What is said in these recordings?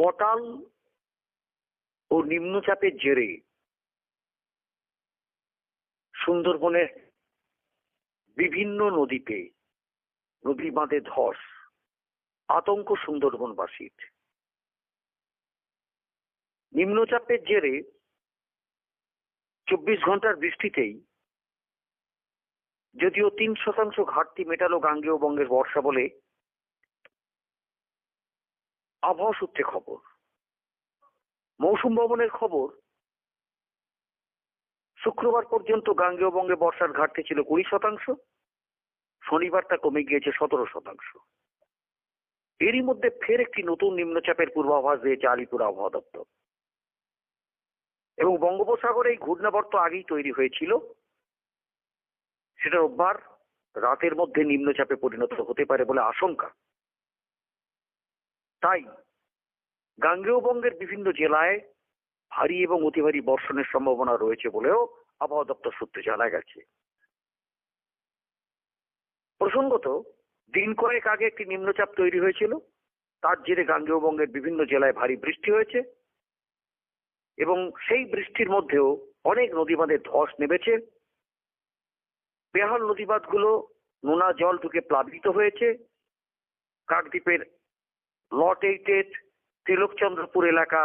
কটাল ও নিম্নচাপের জেরে সুন্দরবনের বিভিন্ন নদীতে নদী বাঁধে ধস, আতঙ্ক সুন্দরবনবাসীর। নিম্নচাপের জেরে চব্বিশ ঘণ্টার বৃষ্টিতেই যদিও তিন শতাংশ ঘাটতি মেটালো গাঙ্গেয় বঙ্গের বর্ষা বলে আবহাওয়া সূত্রে খবর। মৌসুম ভবনের খবর, শুক্রবার পর্যন্ত গাঙ্গেয় বঙ্গে বর্ষার ঘাটতি ছিল কুড়ি শতাংশ, শনিবার তা কমে গিয়েছে সতেরো শতাংশ। এরই মধ্যে ফের একটি নতুন নিম্নচাপের পূর্বাভাস দিয়েছে আলিপুর আবহাওয়া দপ্তর। এবং বঙ্গোপসাগরে এই ঘূর্ণাবর্ত আগেই তৈরি হয়েছিল। সেটা রোববার রাতের মধ্যে নিম্নচাপে পরিণত হতে পারে বলে আশঙ্কা। তাই গাঙ্গেয় বঙ্গের বিভিন্ন জেলায় ভারী এবং অতি ভারী বর্ষণের সম্ভাবনা রয়েছে বলেও আবহাওয়া দপ্তর সূত্রে জানা গেছে। প্রসঙ্গত, দিন কয়েক আগে একটি নিম্নচাপ তৈরি হয়েছিল। তার জেরে গাঙ্গেয় বঙ্গের বিভিন্ন জেলায় ভারী বৃষ্টি হয়েছে এবং সেই বৃষ্টির মধ্যেও অনেক নদীবাঁধে ধস নেমেছে। বেহাল নদীবাঁধগুলো নোনা জল ঢুকে প্লাবিত হয়েছে। কাকদ্বীপের লট এইটের তিলকচন্দ্রপুর এলাকা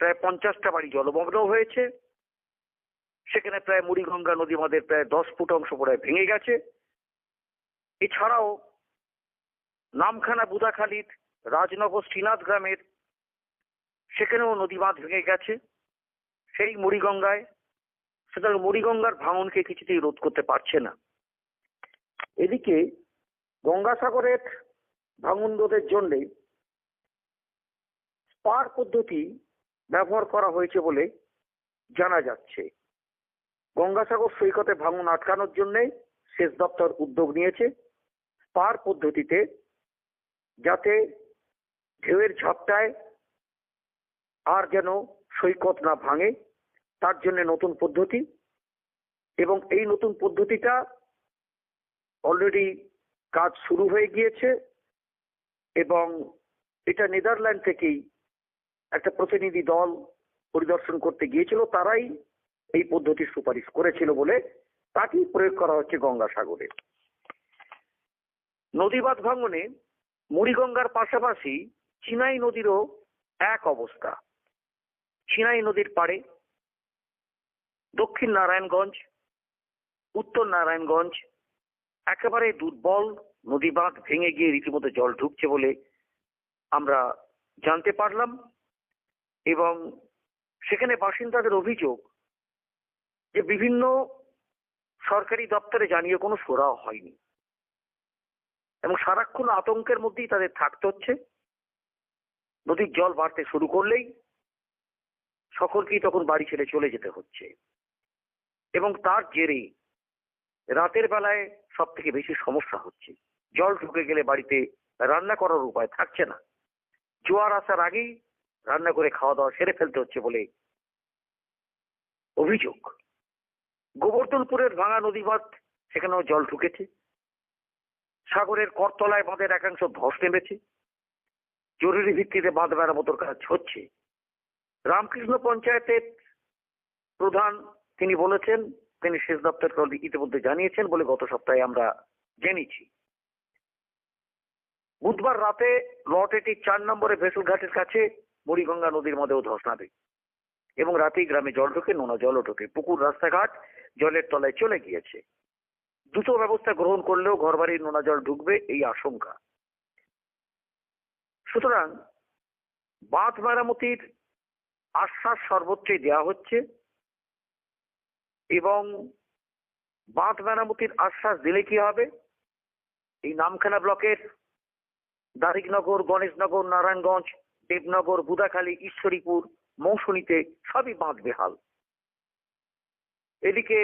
প্রায় পঞ্চাশটা বাড়ি জলমগ্ন হয়েছে। সেখানে প্রায় মুড়িগঙ্গা নদী বাঁধের প্রায় দশ ফুট অংশ প্রায় ভেঙে গেছে। এছাড়াও নামখানা বুদাখালীর রাজনগর শ্রীনাথ গ্রামের সেখানেও নদী বাঁধ ভেঙে গেছে। সেই মুড়িগঙ্গায় সুতরাং মুড়িগঙ্গার ভাঙনকে কিছুতেই রোধ করতে পারছে না। এদিকে গঙ্গাসাগরের ভাঙন রোধের জন্যে স্পার পদ্ধতি ব্যবহার করা হয়েছে বলে জানা যাচ্ছে। গঙ্গাসাগর সৈকতে ভাঙন আটকানোর জন্যে সেচ দপ্তর উদ্যোগ নিয়েছে। স্পার পদ্ধতিতে যাতে ঢেউয়ের ঝাপটায় আর যেন সৈকত না ভাঙে, তার জন্য নতুন পদ্ধতি এবং এই নতুন পদ্ধতিটা অলরেডি কাজ শুরু হয়ে গিয়েছে। এবং এটা নেদারল্যান্ড থেকেই একটা প্রতিনিধি দল পরিদর্শন করতে গিয়েছিল, তারাই এই পদ্ধতির সুপারিশ করেছিল বলে তাকেই প্রয়োগ করা হচ্ছে গঙ্গাসাগরে। নদীবাদ ভাঙনে মুড়িগঙ্গার পাশাপাশি চিনাই নদীরও এক অবস্থা। চিনাই নদীর পাড়ে দক্ষিণ নারায়ণগঞ্জ, উত্তর নারায়ণগঞ্জ, একেবারে দুর্বল নদী বাঁধ ভেঙে গিয়ে রীতিমতো জল ঢুকছে বলে আমরা জানতে পারলাম এবং সেখানে বাসিন্দাদের অভিযোগ যে বিভিন্ন সরকারি দপ্তরে জানিয়ে কোনো সোরাও হয়নি। এবং সারাক্ষণ আতঙ্কের মধ্যেই তাদের থাকতে হচ্ছে। নদীর জল বাড়তে শুরু করলেই সকলকেই তখন বাড়ি ছেড়ে চলে যেতে হচ্ছে। এবং তার জেরে রাতের বেলায় সব থেকে বেশি সমস্যা হচ্ছে। জল ঢুকে গেলে বাড়িতে রান্না করার উপায় থাকছে না। জোয়ার আসার আগেই রান্না করে খাওয়া দাওয়া সেরে ফেলতে হচ্ছে বলে অভিযোগ। গোবর্ধনপুরের ভাঙা নদী বাঁধ সেখানেও জল ঢুকেছে। সাগরের করতলায় বাঁধের একাংশ ধস নেমেছে। জরুরি ভিত্তিতে বাঁধ মেরামতের কাজ হচ্ছে। রামকৃষ্ণ পঞ্চায়েতের প্রধান তিনি বলেছেন, তিনি সেচ দপ্তরকে ইতিমধ্যে জানিয়েছেন বলে গত সপ্তাহে আমরা জেনেছি। বুধবার রাতে লটেটি চার নম্বরে ভেসেল ঘাটের কাছে বুড়িগঙ্গা নদীর মধ্যেও ধস নাবে এবং রাতেই গ্রামে জল ঢোকে, নোনা জলও ঢোকে। পুকুর, রাস্তাঘাট জলের তলায় চলে গিয়েছে। দ্রুত ব্যবস্থা গ্রহণ করলেও ঘরবাড়ির নোনা জল ঢুকবে এই আশঙ্কা। সুতরাং বাঁধ মেরামতির আশ্বাস সর্বোচ্চই দেওয়া হচ্ছে এবং বাঁধ মেরামতির আশ্বাস দিলে কি হবে? এই নামখানা ব্লকের দারিকনগর, গণেশনগর, নারায়ণগঞ্জ, দেবনগর, বুদাখালী, ঈশ্বরীপুর, মৌসুনীতে সবই বাঁধ বেহাল এদিকে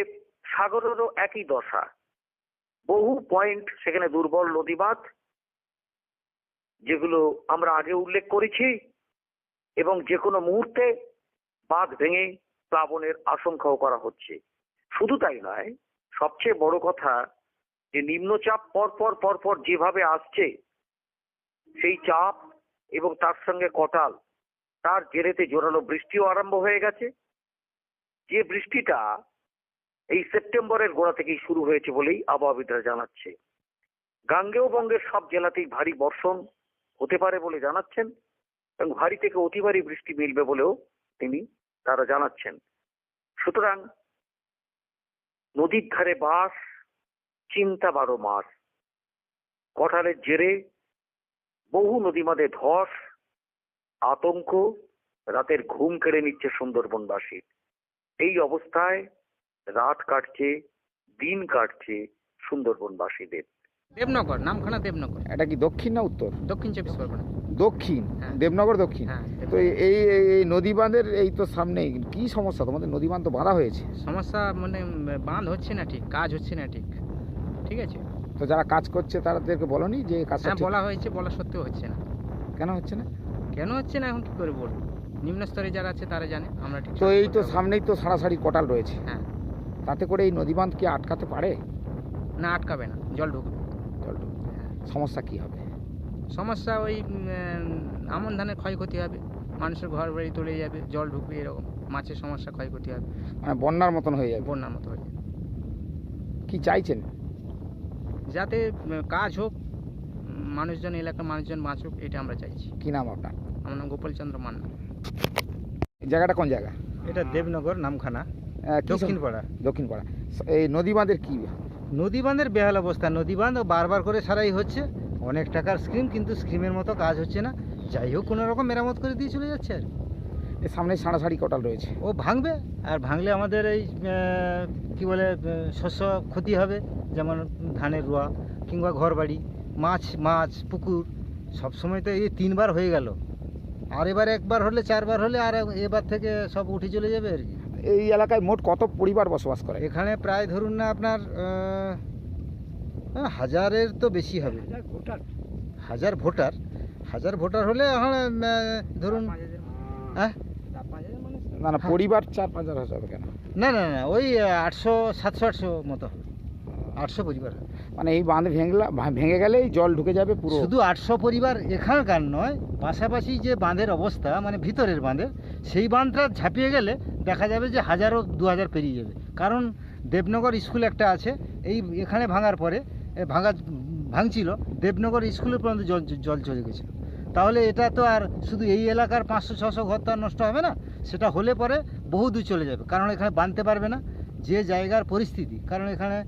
সাগরেরও একই দশা। বহু পয়েন্ট সেখানে দুর্বল নদী বাঁধ যেগুলো আমরা আগে উল্লেখ করেছি, এবং যে কোনো মুহূর্তে বাঁধ ভেঙে প্লাবনের আশঙ্কাও করা হচ্ছে। শুধু তাই নয়, সবচেয়ে বড় কথা যে নিম্নচাপ পরপর পরপর যেভাবে আসছে সেই চাপ এবং তার সঙ্গে কটাল, তার জেরেতে জোরালো বৃষ্টিও আরম্ভ হয়ে গেছে। যে বৃষ্টিটা এই সেপ্টেম্বরের গোড়া থেকেই শুরু হয়েছে বলেই আবহাওয়াবিদরা জানাচ্ছে। গাঙ্গেয় বঙ্গের সব জেলাতেই ভারী বর্ষণ হতে পারে বলে জানাচ্ছেন এবং ভারী থেকে অতি ভারী বৃষ্টি মিলবে বলেও তিনি তারা জানাচ্ছেন। সুতরাং নদীর ধারে বাস, চিন্তা বারো মাস। কঠালের জেরে বহু নদীমাদে ধস আতঙ্ক রাতের ঘুম কেড়ে নিচ্ছে সুন্দরবনবাসীর এই অবস্থায় রাত কাটছে দিন কাটছে সুন্দরবনবাসীদের। দেবনগর নামখানা দেবনগর। এটা কি দক্ষিণ না উত্তর? দক্ষিণ চব্বিশ পরগনা। দক্ষিণ হ্যাঁ। দেবনগর দক্ষিণ। হ্যাঁ তো এই এই- এই- এই নদী বাঁধের এই তো সামনে কি সমস্যা? তোমাদের নদী বাঁধ তো বাঁধা হয়েছে। সমস্যা মানে বাঁধ হচ্ছে না ঠিক কাজ হচ্ছে না ঠিক। ঠিক আছে? তো যারা কাজ করছে তাদেরকে বলনি যে কাজটা হ্যাঁ বলা হয়েছে বলা সত্ত্বেও হচ্ছে না। কেন হচ্ছে না? কেন হচ্ছে না এখন কি করে বলব? নিম্ন স্তরে যারা আছে তারা জানে আমরা ঠিক তো এই তো সামনেই তো সারাসারি কটাল রয়েছে। হ্যাঁ। তাতে করে এই নদী বাঁধ কি আটকাতে পারে? না আটকাবে না জল ঢুকবে। জল ঢুকবে। হ্যাঁ। সমস্যা কি হবে? সমস্যা ওই আমন ধানের ক্ষয়ক্ষতি হবে। মানুষের ঘর বাড়ি তুলে যাবে জল ঢুকবে এরকম। মাছের সমস্যা ক্ষয়ক্ষতি হবে। মানে বন্যার মতন হয়ে যাবে। বন্যার মতো হয়ে যাবে। কি চাইছেন? যাতে কাজ হোক মানুষজন এলাকার মানুষজন বাঁচুক এটা আমরা চাইছি। কি নাম আপনার? আমার নাম গোপালচন্দ্র মান্না। জায়গাটা কোন জায়গা? এটা দেবনগর নামখানা। দক্ষিণপাড়া কি সম- দক্ষিণ পাড়া। দক্ষিণ পাড়া এই নদী বাঁধের কি? নদী বাঁধের বেহাল অবস্থা। নদী বাঁধ বারবার করে সারাই হচ্ছে। অনেক টাকার স্কিম কিন্তু স্কিমের মতো কাজ হচ্ছে না। যাই হোক কোনো রকম মেরামত করে দিয়ে চলে যাচ্ছে আর। সামনে সারাসারি কটাল রয়েছে। ও ভাঙবে। আর ভাঙলে আমাদের এই কি বলে শস্য ক্ষতি হবে। যেমন ধানের রোয়া কিংবা ঘরবাড়ি মাছ মাছ পুকুর সব সময় তো এই তিনবার হয়ে গেল। আর এবার একবার হলে চারবার হলে আর এবার থেকে সব উঠে চলে যাবে আর কি। এই এলাকায় মোট কত পরিবার বসবাস করে? এখানে প্রায় ধরুন না আপনার হাজারের তো বেশি হবে। হাজার ভোটার। হাজার ভোটার। হলে এখন ধরুন হ্যাঁ না না পরিবার চার পাঁচ হাজার হবে কেন? না না না ওই আটশো সাতশো আটশো মতো হবে। আটশো পরিবার। মানে এই বাঁধ ভেঙলা ভেঙে গেলেই জল ঢুকে যাবে পুরো। শুধু আটশো পরিবার এখানকার নয়, পাশাপাশি যে বাঁধের অবস্থা মানে ভিতরের বাঁধের, সেই বাঁধটা ঝাঁপিয়ে গেলে দেখা যাবে যে হাজারও দু হাজার পেরিয়ে যাবে। কারণ দেবনগর স্কুল একটা আছে, এই এখানে ভাঙার পরে ভাঙা, ভাঙছিল, দেবনগর স্কুলের পর্যন্ত জল জল চলে গেছিল। তাহলে এটা তো আর শুধু এই এলাকার পাঁচশো, ছশো ঘর তো আর নষ্ট হবে না, সেটা হলে পরে বহু দূর চলে যাবে। কারণ এখানে বাঁধতে পারবে না, যে জায়গার পরিস্থিতি। কারণ এখানে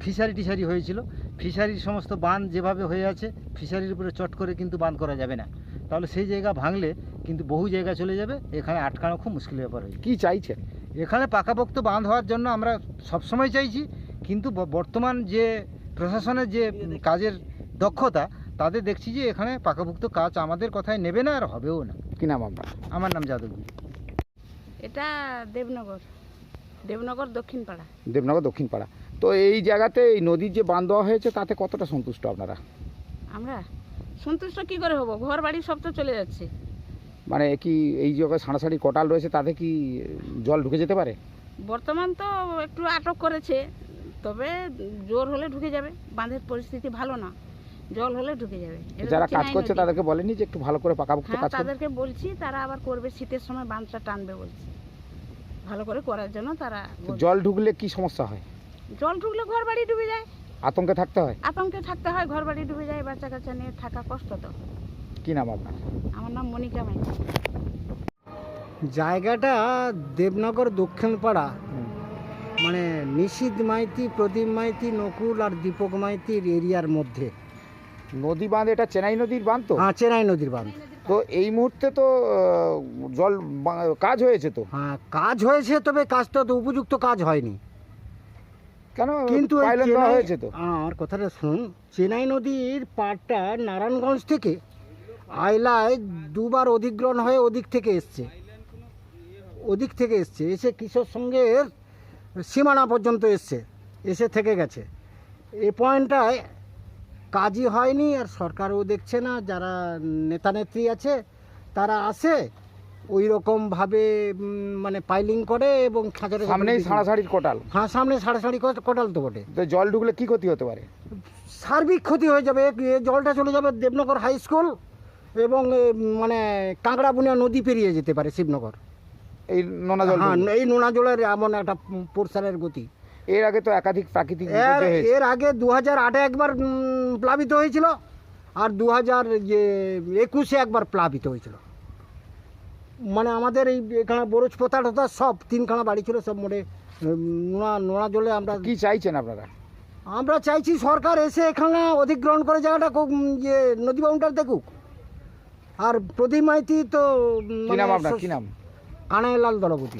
ফিশারি টিশারি হয়েছিল। ফিশারির সমস্ত বাঁধ যেভাবে হয়ে আছে ফিশারির উপরে চট করে কিন্তু বাঁধ করা যাবে না। তাহলে সেই জায়গা ভাঙলে কিন্তু বহু জায়গা চলে যাবে এখানে আটকানো খুব মুশকিল ব্যাপার হয়ে কী কি চাইছেন? এখানে পাকাপোক্ত বাঁধ হওয়ার জন্য আমরা সবসময় চাইছি কিন্তু ব- বর্তমান যে প্রশাসনের যে কাজের দক্ষতা তাদের দেখছি যে এখানে পাকাপোক্ত কাজ আমাদের কথায় নেবে না আর হবেও না। কি নাম আপনার? আমার নাম যাদবী এটা দেবনগর। দেবনগর দক্ষিণ পাড়া দেবনগর দক্ষিণ পাড়া তো এই জায়গাতে এই নদীর যে বাঁধ দেওয়া হয়েছে তাতে কতটা সন্তুষ্ট আপনারা? আমরা? সন্তুষ্ট কি করে হব? ঘর বাড়ি সব তো চলে যাচ্ছে। মানে কি এই জায়গায় সাড়াসাড়ি কটাল রয়েছে তাতে কি জল ঢুকে যেতে পারে? বর্তমান তো একটু আটক করেছে তবে জোর হলে ঢুকে যাবে। বাঁধের পরিস্থিতি ভালো না জল হলে ঢুকে যাবে। যারা কাজ করছে। তাদেরকে বলেনি যে একটু ভালো করে পাকাপোক্ত হ্যাঁ কাজ তাদেরকে বলছি তারা আবার করবে শীতের সময় বাঁধটা টানবে বলছে। ভালো করে করার জন্য তারা জল ঢুকলে কি সমস্যা হয়? জল ঢুকলে ঘর বাড়ি ডুবে যায়। আতঙ্কে থাকতে হয়? আতঙ্কে থাকতে হয় ঘর বাড়ি ডুবে যায় বাচ্চা কাচ্চা নিয়ে থাকা কষ্ট তো। কি নাম আপনার? আমার নাম মনিকা মাইতি জায়গাটা দেবনগর দক্ষিণ পাড়া মানে নিশিদ মাইতি প্রদীপ মাইতি নকুল আর দীপক মাইতির এরিয়ার মধ্যে। নদী বাঁধ এটা চেনাই নদীর বাঁধ তো? হ্যাঁ চেনাই নদীর বাঁধ। তো এই মুহূর্তে তো জল কাজ হয়েছে তো। হ্যাঁ কাজ হয়েছে তবে কাজটা তো উপযুক্ত কাজ হয়নি। কেন? কিন্তু হয়েছে তো। আমার কথাটা শুন চেনাই নদীর পাড়টা নারায়ণগঞ্জ থেকে আইলায় দুবার অধিগ্রহণ হয়ে ওদিক থেকে এসছে। ওদিক থেকে এসছে এসে কিশোর সঙ্গে সীমানা পর্যন্ত এসছে এসে থেকে গেছে। এই পয়েন্টটায় কাজই হয়নি আর সরকারও দেখছে না যারা নেতা নেত্রী আছে তারা আসে ওই রকমভাবে মানে পাইলিং করে এবং খাঁচারে সামনেই সাড়াসাড়ির কোটাল। হ্যাঁ সামনে সাড়ে সাড়ি কোটাল তো বটে। তো জল ঢুকলে কি ক্ষতি হতে পারে? সার্বিক ক্ষতি হয়ে যাবে এ জলটা চলে যাবে দেবনগর হাই স্কুল এবং মানে কাঁকড়াবুনিয়া নদী পেরিয়ে যেতে পারে শিবনগর। এই নোনা জল হ্যাঁ এই নোনা জলের এমন একটা পোর্সালের গতি। এর আগে তো একাধিক প্রাকৃতিক এর আগে দু হাজার আটে একবার প্লাবিত হয়েছিল আর দু হাজার যে একুশে একবার প্লাবিত হয়েছিল। মানে আমাদের এই এখানে বরজ পোতা টোতা সব তিনখানা বাড়ি ছিল সব মোড়ে উম, নোনা নোনা জলে আমরা কি চাইছেন আপনারা? আমরা চাইছি সরকার এসে এখানে অধিগ্রহণ করে জায়গাটা খুব যে নদী বাউন্ডার দেখুক। আর প্রদীপ মাইতি তো কি নাম মানে আপনার? কি নাম? কানাইলাল দলপতি।